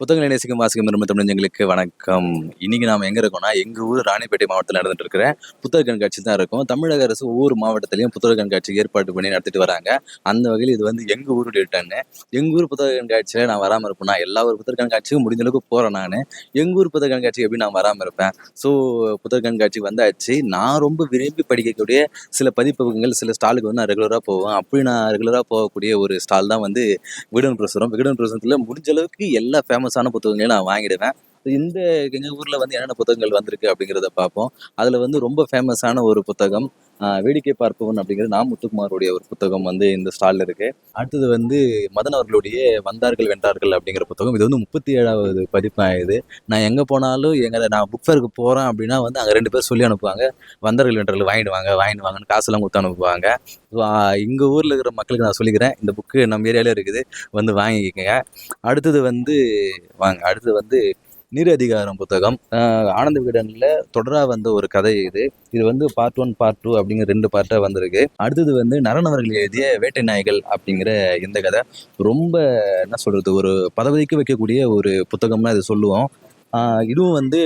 புத்தகங்களை நேசிக்கும் வாசிக்கும் விரும்ப தமிழஞ்சங்களுக்கு வணக்கம். இன்னைக்கு நாம் எங்க இருக்கோம்னா எங்க ஊர் ராணிப்பேட்டை மாவட்டத்தில் நடந்துட்டு இருக்கிற புத்தக கண்காட்சி தான் இருக்கும். தமிழக அரசு ஒவ்வொரு மாவட்டத்திலையும் புத்தக கண்காட்சி ஏற்பாடு பண்ணி நடத்திட்டு வராங்க. அந்த வகையில் இது வந்து எங்க ஊருடைய டன்னு எங்க ஊர் புத்தக கண்காட்சியில நான் வராமல் இருப்பேன் எல்லா ஒரு புத்தக கண்காட்சியும் முடிஞ்ச அளவுக்கு போறேன் நான். எங்க ஊர் புத்தக கண்காட்சி எப்படி நான் வராமல் இருப்பேன். ஸோ புத்தக கண்காட்சி வந்தாச்சு. நான் ரொம்ப விரும்பி படிக்கக்கூடிய சில பதிப்பகங்கள் சில ஸ்டாலுக்கு வந்து நான் ரெகுலராக போவேன். அப்படி நான் ரெகுலராக போகக்கூடிய ஒரு ஸ்டால் தான் வந்து விகடன் பிரசுரம். விகடன் பிரசுரத்தில் முடிஞ்ச அளவுக்கு எல்லா ஃபேமஸான புத்தகங்களையும் நான் வாங்கிடுவேன். இந்த எங்கள் ஊரில் வந்து என்னென்ன புத்தகங்கள் வந்திருக்கு அப்படிங்கிறத பார்ப்போம். அதில் வந்து ரொம்ப ஃபேமஸான ஒரு புத்தகம் வேடிக்கை பார்ப்பவன் அப்படிங்கிறது நான் முத்துக்குமாருடைய ஒரு புத்தகம் வந்து இந்த ஸ்டாலில் இருக்கு. அடுத்தது வந்து மதன் அவர்களுடைய வந்தார்கள் வென்றார்கள் அப்படிங்கிற புத்தகம். இது வந்து முப்பத்தி ஏழாவது பதிப்பாகுது நான் எங்கே போனாலும் எங்களை நான் புக் ஃபேருக்கு போகிறேன் அப்படின்னா வந்து அங்கே ரெண்டு பேர் சொல்லி அனுப்புவாங்க. வந்தார்கள் வென்றார்கள் வாங்கிடுவாங்க வாங்க வாங்கிட்டு காசெல்லாம் கொடுத்து அனுப்புவாங்க. எங்கள் ஊரில் இருக்கிற மக்களுக்கு நான் சொல்லிக்கிறேன் இந்த புக்கு நம்ம ஏரியாவில் இருக்குது. வந்து வாங்கிக்கங்க. அடுத்தது வந்து வாங்க அடுத்தது வந்து நீர் அதிகாரம் புத்தகம் ஆனந்த விகடனில் தொடராக வந்த ஒரு கதை இது. இது வந்து பார்ட் ஒன் பார்ட் டூ அப்படிங்கிற ரெண்டு பார்ட்டாக வந்திருக்கு. அடுத்தது வந்து நரணவர்கள் எழுதிய வேட்டை நாய்கள் அப்படிங்கிற இந்த கதை. ரொம்ப என்ன சொல்கிறது ஒரு பதவிக்கு வைக்கக்கூடிய ஒரு புத்தகம்னு அது சொல்லுவோம். இதுவும் வந்து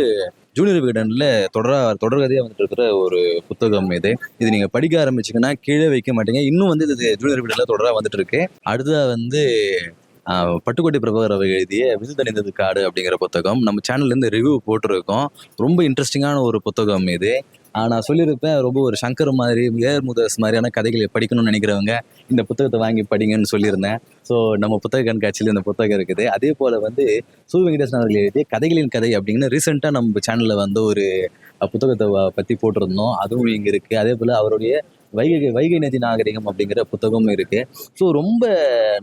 ஜூனியர் விகடனில் தொடரா தொடர்கதையாக வந்துட்டு இருக்கிற ஒரு புத்தகம் இது. இது நீங்கள் படிக்க ஆரம்பிச்சிங்கன்னா கீழே வைக்க மாட்டீங்க. இன்னும் வந்து இது ஜூனியர் விகடனில் தொடராக வந்துட்டு இருக்கு. அடுத்ததாக வந்து பட்டுக்கோட்டை பிரபாகர் அவர் எழுதிய விசுதணிந்தது காடு அப்படிங்கிற புத்தகம். நம்ம சேனல்லேருந்து ரிவ்யூ போட்டிருக்கோம். ரொம்ப இன்ட்ரெஸ்டிங்கான ஒரு புத்தகம் இது. நான் சொல்லியிருப்பேன் ரொம்ப ஒரு சங்கர் மாதிரி ஏர் முதஸ் மாதிரியான கதைகளை படிக்கணும்னு நினைக்கிறவங்க இந்த புத்தகத்தை வாங்கி படிங்கன்னு சொல்லியிருந்தேன். ஸோ நம்ம புத்தக கண்காட்சியில் இந்த புத்தகம் இருக்குது. அதே போல் வந்து சு. வெங்கடேசன் அவர்கள் எழுதிய கதைகளின் கதை அப்படின்னு ரீசெண்டாக நம்ம சேனலில் வந்து ஒரு புத்தகத்தை பற்றி போட்டிருந்தோம். அதுவும் இங்கே இருக்குது அதே போல் அவருடைய வைகை வைகை நதி நாகரிகம் அப்படிங்கிற புத்தகமும் இருக்கு. ஸோ ரொம்ப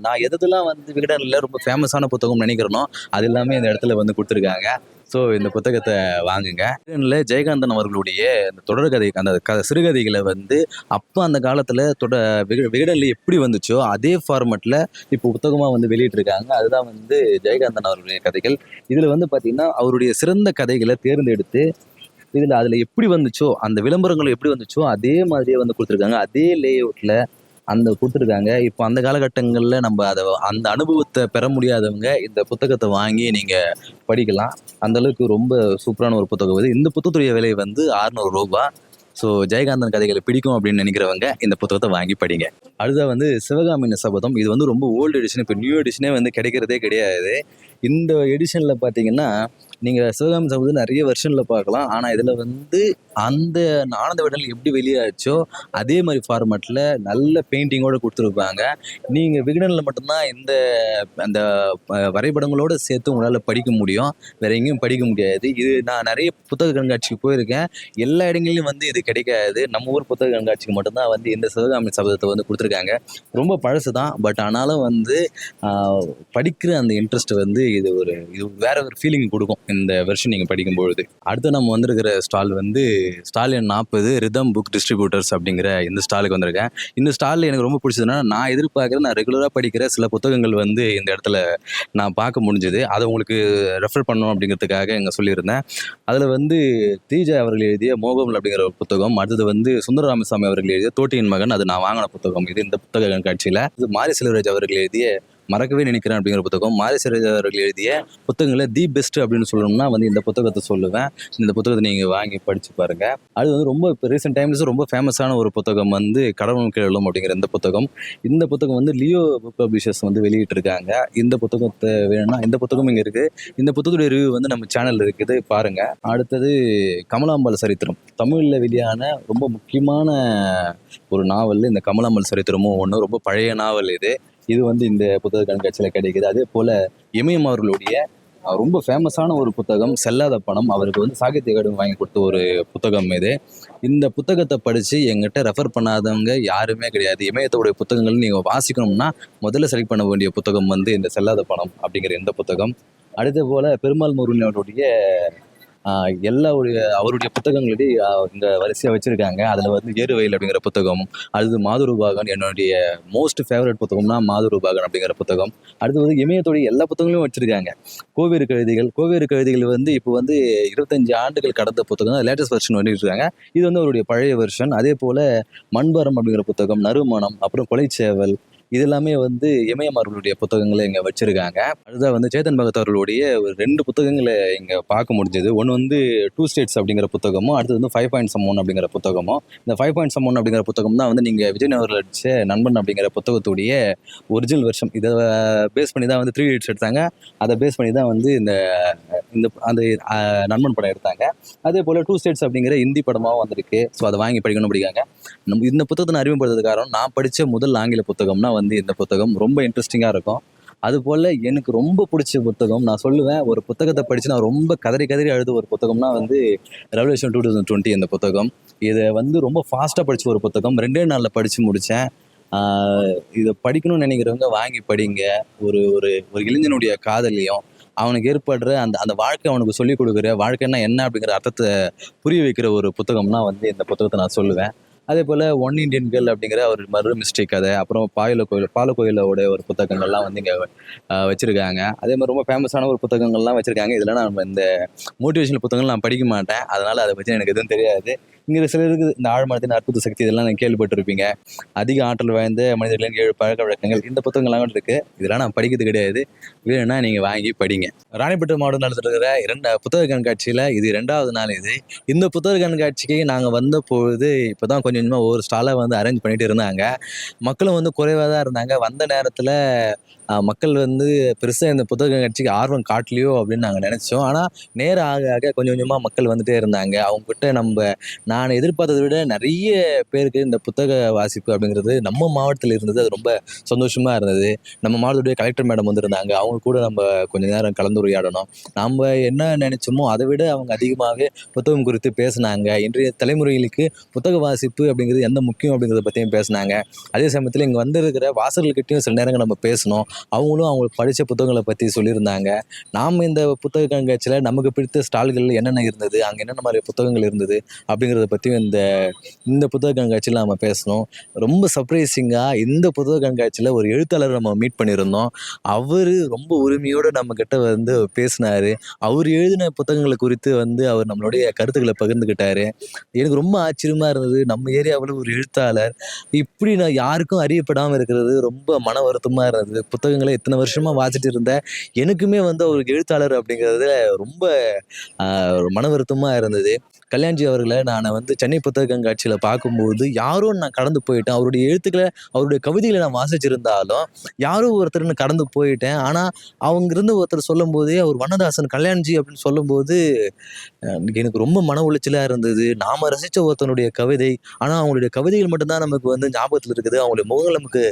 நான் எதெல்லாம் வந்து விகடனில் ரொம்ப ஃபேமஸான புத்தகம் நினைக்கிறேனோ அது எல்லாமே இந்த இடத்துல வந்து கொடுத்துருக்காங்க. ஸோ இந்த புத்தகத்தை வாங்குங்க. இல்லை ஜெயகாந்தன் அவர்களுடைய இந்த தொடர்கதை அந்த க சிறுகதைகளை வந்து அப்போ அந்த காலத்தில் தொட விகடனில் எப்படி வந்துச்சோ அதே ஃபார்மேட்டில் இப்போ புத்தகமாக வந்து வெளியிட்டிருக்காங்க. அதுதான் வந்து ஜெயகாந்தன் அவர்களுடைய கதைகள். இதில் வந்து பார்த்திங்கன்னா அவருடைய சிறந்த கதைகளை தேர்ந்தெடுத்து இதில் அதில் எப்படி வந்துச்சோ அந்த விளம்பரங்கள் எப்படி வந்துச்சோ அதே மாதிரியே வந்து கொடுத்துருக்காங்க. அதே லேஅவுட்டில் அந்த கொடுத்துருக்காங்க. இப்போ அந்த காலகட்டங்களில் நம்ம அதை அந்த அனுபவத்தை பெற முடியாதவங்க இந்த புத்தகத்தை வாங்கி நீங்கள் படிக்கலாம். அந்தளவுக்கு ரொம்ப சூப்பரான ஒரு புத்தகம் இது. இந்த புத்தகத்துடைய விலை வந்து 600 ரூபா. ஸோ ஜெயகாந்தன் கதைகளை பிடிக்கும் அப்படின்னு நினைக்கிறவங்க இந்த புத்தகத்தை வாங்கி படிங்க. அடுத்தது வந்து சிவகாமியின் சபதம். இது வந்து ரொம்ப ஓல்டு எடிஷன் இப்போ நியூ எடிஷனே வந்து கிடைக்கிறதே கிடையாது. இந்த எடிஷனில் பார்த்தீங்கன்னா நீங்கள் சிவகாமி சபதம் நிறைய வெர்ஷனில் பார்க்கலாம். ஆனால் இதில் வந்து அந்த ஆனந்த விடல் எப்படி வெளியாச்சோ அதே மாதிரி ஃபார்மேட்டில் நல்ல பெயிண்டிங்கோடு கொடுத்துருப்பாங்க. நீங்கள் விகடனில் மட்டும்தான் இந்த அந்த வரைபடங்களோடு சேர்த்து உங்களால் படிக்க முடியும். வேற எங்கேயும் படிக்க முடியாது. இது நான் நிறைய புத்தக கண்காட்சிக்கு போயிருக்கேன். எல்லா இடங்கள்லையும் வந்து இது கிடைக்காது. நம்ம ஊர் புத்தக கண்காட்சிக்கு மட்டும்தான் வந்து இந்த சிவகாமி சபதத்தை வந்து கொடுத்துருக்காங்க. ரொம்ப பழசு தான் பட் ஆனாலும் வந்து படிக்கிற அந்த இன்ட்ரெஸ்ட் வந்து இது ஒரு இது வேற ஒரு ஃபீலிங் கொடுக்கும். இந்த வெர்ஷன் நீங்கள் படிக்கும்பொழுது. அடுத்து நம்ம வந்திருக்கிற ஸ்டால் வந்து ஸ்டால் எண் நாற்பது ரிதம் புக் டிஸ்ட்ரிபியூட்டர்ஸ் அப்படிங்கிற இந்த ஸ்டாலுக்கு வந்திருக்கேன். இந்த ஸ்டாலில் எனக்கு ரொம்ப பிடிச்சதுன்னா நான் எதிர்பார்க்குற நான் ரெகுலராக படிக்கிற சில புத்தகங்கள் வந்து இந்த இடத்துல நான் பார்க்க முடிஞ்சது. அதை உங்களுக்கு ரெஃபர் பண்ணணும் அப்படிங்கிறதுக்காக இங்கே சொல்லியிருந்தேன். அதில் வந்து தீஜா அவர்கள் எழுதிய மோகம் அப்படிங்கிற ஒரு புத்தகம் அடுத்தது வந்து சுந்தர ராமசாமி அவர்கள் எழுதிய தோட்டியின் மகன் அது நான் வாங்கின புத்தகம். இது இந்த புத்தக கண்காட்சியில். இது மாரி செல்வராஜ் அவர்கள் எழுதிய மறக்கவே நினைக்கிறேன் அப்படிங்கிற புத்தகம். மாதேஸ்வரர் அவர்கள் எழுதிய புத்தகங்களை தி பெஸ்ட் அப்படின்னு சொல்லணும்னா வந்து இந்த புத்தகத்தை சொல்லுவேன். இந்த புத்தகத்தை நீங்கள் வாங்கி படித்து பாருங்க. அது வந்து ரொம்ப இப்போ ரீசெண்ட் டைம்ஸ் ரொம்ப ஃபேமஸான ஒரு புத்தகம் வந்து கடவுள் கேளும் அப்படிங்கிற இந்த புத்தகம். இந்த புத்தகம் வந்து லியோ புக் பப்ளிஷர்ஸ் வந்து வெளியிட்டிருக்காங்க. இந்த புத்தகத்தை வேணும்னா இந்த புத்தகம் இங்கே இருக்குது இந்த புத்தகத்துடைய ரிவ்யூ வந்து நம்ம சேனலில் இருக்குது. பாருங்க. அடுத்தது கமலாம்பாள் சரித்திரம் தமிழில் வெளியான ரொம்ப முக்கியமான ஒரு நாவல் இந்த கமலாம்பாள் சரித்திரமும் ஒன்று ரொம்ப பழைய நாவல் இது. இது வந்து இந்த புத்தக கண்காட்சியில் கிடைக்குது. அதே போல் இமயம் அவர்களுடைய ரொம்ப ஃபேமஸான ஒரு புத்தகம் செல்லாத பணம் அவருக்கு வந்து சாகித்ய அகாடமி வாங்கி கொடுத்த ஒரு புத்தகம் இது. இந்த புத்தகத்தை படித்து எங்கிட்ட ரெஃபர் பண்ணாதவங்க யாருமே கிடையாது. இமயத்தோடைய புத்தகங்கள் நீங்கள் வாசிக்கணும்னா முதல்ல செலக்ட் பண்ண வேண்டிய புத்தகம் வந்து இந்த செல்லாத பணம் அப்படிங்கிற இந்த புத்தகம். அடுத்த போல் பெருமாள் முருகன் அவருடைய எல்லாருடைய அவருடைய புத்தகங்களுடைய இந்த வரிசையாக வச்சுருக்காங்க. அதில் வந்து ஏறுவயல் அப்படிங்கிற புத்தகம் அடுத்து மாதுருபாகன் என்னுடைய மோஸ்ட் ஃபேவரட் புத்தகம்னா மாதுருபாகன் அப்படிங்கிற புத்தகம். அடுத்து வந்து இமயத்துடைய எல்லா புத்தகங்களையும் வச்சுருக்காங்க. கோவேறு கழுதிகள் கோவேறு கழுதிகள் வந்து இப்போ வந்து இருபத்தஞ்சு ஆண்டுகள் கடந்த புத்தகம் லேட்டஸ்ட் வெர்ஷன் வந்துட்டுருக்காங்க இது வந்து அவருடைய பழைய வெர்ஷன் அதே போல் மண்பரம் அப்படிங்கிற புத்தகம் நறுமணம் அப்புறம் கொலைச்சேவல் இது எல்லாமே வந்து இமயம் அவர்களுடைய புத்தகங்களை இங்கே வச்சிருக்காங்க. அடுத்தது வந்து சேதன் பகத் அவர்களுடைய ஒரு ரெண்டு புத்தகங்களை இங்கே பார்க்க முடிஞ்சது. ஒன்று வந்து டூ ஸ்டேட்ஸ் அப்படிங்கிற புத்தகமும் அடுத்தது வந்து ஃபைவ் பாயிண்ட் சம்மோன் அப்படிங்கிற புத்தகமும். இந்த ஃபைவ் பாயிண்ட் சம்மோன் அப்படிங்கிற புத்தகம் தான் வந்து நீங்கள் விஜய் அவர்கள் நண்பன் அப்படிங்கிற புத்தகத்துடைய ஒரிஜினல் வருஷம் இதை பேஸ் பண்ணி தான் வந்து த்ரீ இட்ஸ் எடுத்தாங்க. அதை பேஸ் பண்ணி தான் வந்து இந்த இந்த அந்த நண்பன் படம் எடுத்தாங்க. அதே போல் டூ ஸ்டேட்ஸ் அப்படிங்கிற ஹிந்தி படமாகவும் வந்திருக்கு. ஸோ அதை வாங்கி படிக்கணும் படிக்காங்க நம்ம இந்த புத்தகத்தை அறிமுகப்படுத்துறது காரணம் நான் படித்த முதல் ஆங்கில புத்தகம்னா வந்து வந்து இந்த புத்தகம் ரொம்ப இன்ட்ரெஸ்டிங்காக இருக்கும். அதுபோல் எனக்கு ரொம்ப பிடிச்ச புத்தகம் நான் சொல்லுவேன் ஒரு புத்தகத்தை படித்து நான் ரொம்ப கதறி கதறி அழுத ஒரு புத்தகம்னா வந்து ரெவல்யூஷன் டூ தௌசண்ட் டுவெண்ட்டி அந்த புத்தகம். இதை வந்து ரொம்ப ஃபாஸ்ட்டாக படித்த ஒரு புத்தகம். ரெண்டே நாளில் படித்து முடித்தேன் இதை படிக்கணும்னு நினைக்கிறவங்க வாங்கி படிங்க. ஒரு ஒரு ஒரு இளைஞனுடைய காதலையும் அவனுக்கு ஏற்படுற அந்த அந்த வாழ்க்கை அவனுக்கு சொல்லிக் கொடுக்குற வாழ்க்கைன்னா என்ன அப்படிங்கிற அர்த்தத்தை புரிய வைக்கிற ஒரு புத்தகம்னா வந்து இந்த புத்தகத்தை நான் சொல்லுவேன். அதே போல் ஒன் இண்டியன் கேர்ள் அப்படிங்கிற ஒரு மறு மிஸ்டேக் கதை அப்புறம் பாயல கோயில் பால கோயிலோட ஒரு புத்தகங்கள்லாம் வந்து இங்கே வச்சுருக்காங்க. அதே மாதிரி ரொம்ப ஃபேமஸான ஒரு புத்தகங்கள்லாம் வச்சுருக்காங்க. இதெல்லாம் நம்ம இந்த மோட்டிவேஷனல் புத்தகங்கள் நான் படிக்க மாட்டேன். அதனால் அதை பற்றி எனக்கு எதுவும் தெரியாது. இங்கே சிலருக்கு இந்த ஆழ்மனத்தின் அற்புத சக்தி இதெல்லாம் நீங்கள் கேள்விப்பட்டிருப்பீங்க. அதிக ஆற்றல் வாய்ந்த மனிதர்களின் ஏழு பழக்க வழக்கங்கள் இந்த புத்தகங்கள்லாம் இருக்குது இதெல்லாம் நான் படிக்கிறது கிடையாது. வேணும்னா நீங்கள் வாங்கி படிங்க. ராணிப்பட்டு மாவட்டம் நடத்திருக்கிற இரண்டு புத்தக கண்காட்சியில் இது ரெண்டாவது நாள் இது. இந்த புத்தக கண்காட்சிக்கு நாங்கள் வந்த பொழுது இப்போ தான் கொஞ்சம் கொஞ்சமாக ஒவ்வொரு ஸ்டாலை வந்து அரேஞ்ச் பண்ணிட்டு இருந்தாங்க. மக்களும் வந்து குறைவாக தான் இருந்தாங்க. வந்த நேரத்தில் மக்கள் வந்து பெருசாக இந்த புத்தக கட்சிக்கு ஆர்வம் காட்டலையோ அப்படின்னு நாங்கள் நினச்சோம். ஆனால் நேரம் ஆக ஆக கொஞ்சம் கொஞ்சமாக மக்கள் வந்துட்டே இருந்தாங்க. அவங்ககிட்ட நம்ம நான் எதிர்பார்த்ததை விட நிறைய பேருக்கு இந்த புத்தக வாசிப்பு அப்படிங்கிறது நம்ம மாவட்டத்தில் இருந்தது. அது ரொம்ப சந்தோஷமாக இருந்தது. நம்ம மாவட்டத்துடைய கலெக்டர் மேடம் வந்திருந்தாங்க. அவங்க கூட நம்ம கொஞ்ச நேரம் கலந்துரையாடணும். நம்ம என்ன நினச்சோமோ அதை விட அவங்க அதிகமாகவே புத்தகம் குறித்து பேசினாங்க. இன்றைய தலைமுறைகளுக்கு புத்தக வாசிப்பு அப்படிங்கிறது எந்த முக்கியம் அப்படிங்கிறத பற்றியும் பேசினாங்க. அதே சமயத்தில் இங்கே வந்திருக்கிற வாசகர்கள்கிட்டையும் சில நேரங்கள் நம்ம பேசணும். அவங்களும் அவங்களுக்கு படித்த புத்தகங்களை பற்றி சொல்லியிருந்தாங்க. நாம் இந்த புத்தக கண்காட்சியில் நமக்கு பிடித்த ஸ்டால்கள் என்னென்ன இருந்தது அங்கே என்னென்ன மாதிரி புத்தகங்கள் இருந்தது அப்படிங்கிறத பற்றியும் இந்த இந்த புத்தக கண்காட்சியில் நம்ம பேசணும். ரொம்ப சர்ப்ரைசிங்காக இந்த புத்தக கண்காட்சியில் ஒரு எழுத்தாளர் நம்ம மீட் பண்ணியிருந்தோம். அவர் ரொம்ப உரிமையோடு நம்மக்கிட்ட வந்து பேசினார். அவர் எழுதின புத்தகங்களை குறித்து வந்து அவர் நம்மளுடைய கருத்துக்களை பகிர்ந்துக்கிட்டார். எனக்கு ரொம்ப ஆச்சரியமாக இருந்தது. நம்ம ஏரியாவில் ஒரு எழுத்தாளர். இப்படி நான் யாருக்கும் அறியப்படாமல் இருக்கிறது ரொம்ப மன வருத்தமாக இருந்தது. புத்தகங்களை இத்தனை வருஷமாக வாசிட்டு இருந்தேன் எனக்குமே வந்து அவர் எழுத்தாளர் அப்படிங்கிறது ரொம்ப மன வருத்தமாக இருந்தது. கல்யாண்ஜி அவர்களை நான் வந்து சென்னை புத்தக கண்காட்சியில் பார்க்கும்போது யாரும் நான் கடந்து போயிட்டேன். அவருடைய எழுத்துக்களை அவருடைய கவிதைகளை நான் வாசிச்சிருந்தாலும் யாரோ ஒருத்தர்னு கடந்து போயிட்டேன். ஆனால் அவங்க இருந்து ஒருத்தர் சொல்லும்போதே அவர் வண்ணதாசன் கல்யாண்ஜி அப்படின்னு சொல்லும்போது எனக்கு ரொம்ப மன உளைச்சலாக இருந்தது. நாம் ரசித்த ஒருத்தனுடைய கவிதை ஆனால் அவங்களுடைய கவிதைகள் மட்டும்தான் நமக்கு வந்து ஞாபகத்தில் இருக்குது. அவங்களுடைய முகங்கள் நமக்கு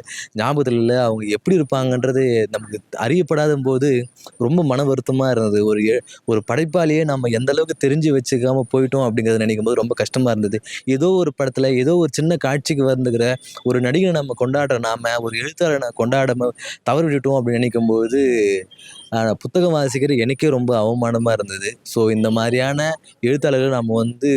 ஞாபகத்தில் இல்லை. அவங்க எப்படி பண்ணுறது நமக்கு அறியப்படாத போது ரொம்ப மன வருத்தமாக இருந்தது. ஒரு எ- ஒரு படைப்பாளியே நம்ம எந்த அளவுக்கு தெரிஞ்சு வச்சுக்காம போயிட்டோம் அப்படிங்கிறத நினைக்கும் போது ரொம்ப கஷ்டமாக இருந்தது. ஏதோ ஒரு படத்தில் ஏதோ ஒரு சின்ன காட்சிக்கு வந்துக்கிற ஒரு நடிகரை நம்ம கொண்டாடுற நாம ஒரு எழுத்தாளரை கொண்டாடாம தவறு விட்டுட்டோம் அப்படின்னு நினைக்கும் போது புத்தகம் வாசிக்கிற எனக்கே ரொம்ப அவமானமாக இருந்தது. ஸோ இந்த மாதிரியான எழுத்தாளர்களை நம்ம வந்து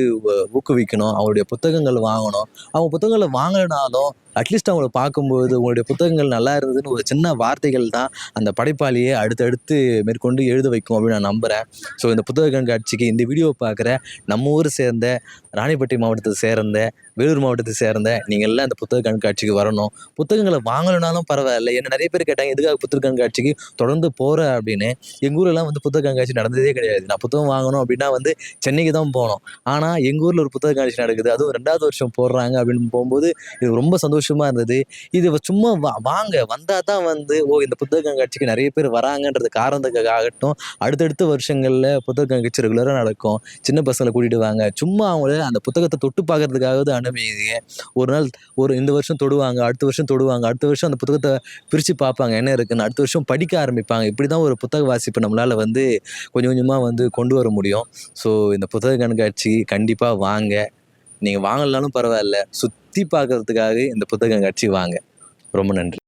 ஊக்குவிக்கணும். அவருடைய புத்தகங்கள் வாங்கணும். அவங்க புத்தகங்களை வாங்கலைனாலும் அட்லீஸ்ட் அவங்கள பார்க்கும்போது உங்களுடைய புத்தகங்கள் நல்லா இருந்ததுன்னு ஒரு சின்ன வார்த்தைகள் தான் அந்த படைப்பாளியை அடுத்தடுத்து மேற்கொண்டு எழுத வைக்கும் அப்படின்னு நான் நம்புகிறேன் ஸோ இந்த புத்தக கண்காட்சிக்கு இந்த வீடியோவை பார்க்குற நம்ம ஊர் சேர்ந்த ராணிப்பட்டி மாவட்டத்தை சேர்ந்த வேலூர் மாவட்டத்தை சேர்ந்த நீங்கள் எல்லாம் அந்த புத்தக கண்காட்சிக்கு வரணும். புத்தகங்களை வாங்கணும்னாலும் பரவாயில்ல. என்ன நிறைய பேர் கேட்டாங்க எதுக்காக புத்தக கண்காட்சிக்கு தொடர்ந்து போகிற அப்படின்னு. எங்கள் ஊர்லலாம் வந்து புத்தக கண்காட்சி நடந்ததே கிடையாது. நான் புத்தகம் வாங்கணும் அப்படின்னா வந்து சென்னைக்கு தான் போகணும் ஆனால் எங்கள் ஊரில் ஒரு புத்தக கண்காட்சி நடக்குது. அதுவும் ரெண்டாவது வருஷம் போடுறாங்க அப்படின்னு போகும்போது இது ரொம்ப சந்தோஷமாக இருந்தது. இது சும்மா வா- வாங்க வந்தால் தான் வந்து ஓ இந்த புத்தக கண்காட்சிக்கு நிறைய பேர் வராங்கன்றது காரணத்துக்காக ஆகட்டும். அடுத்தடுத்த வருஷங்களில் புத்தக கண்காட்சி ரெகுலராக நடக்கும். சின்ன பசங்களை கூட்டிகிட்டு வாங்க. சும்மா அவங்கள அந்த புத்தகத்தை தொட்டு பார்க்கறதுக்காகவது அனுமதிங்க ஒரு நாள் ஒரு இந்த வருஷம் தொடுவாங்க அடுத்த வருஷம் தொடுவாங்க அடுத்த வருஷம் அந்த புத்தகத்தை பிரித்து பார்ப்பாங்க என்ன இருக்குன்னு அடுத்த வருஷம் படிக்க ஆரம்பிப்பாங்க. இப்படி தான் ஒரு புத்தக வாசிப்பு நம்மளால் வந்து கொஞ்சம் கொஞ்சமாக வந்து கொண்டு வர முடியும். ஸோ இந்த புத்தக கண்காட்சி கண்டிப்பாக வாங்க. நீங்கள் வாங்கலனாலும் பரவாயில்ல. சுற்றி பார்க்கறதுக்காக இந்த புத்தக கண்காட்சி வாங்க. ரொம்ப நன்றி.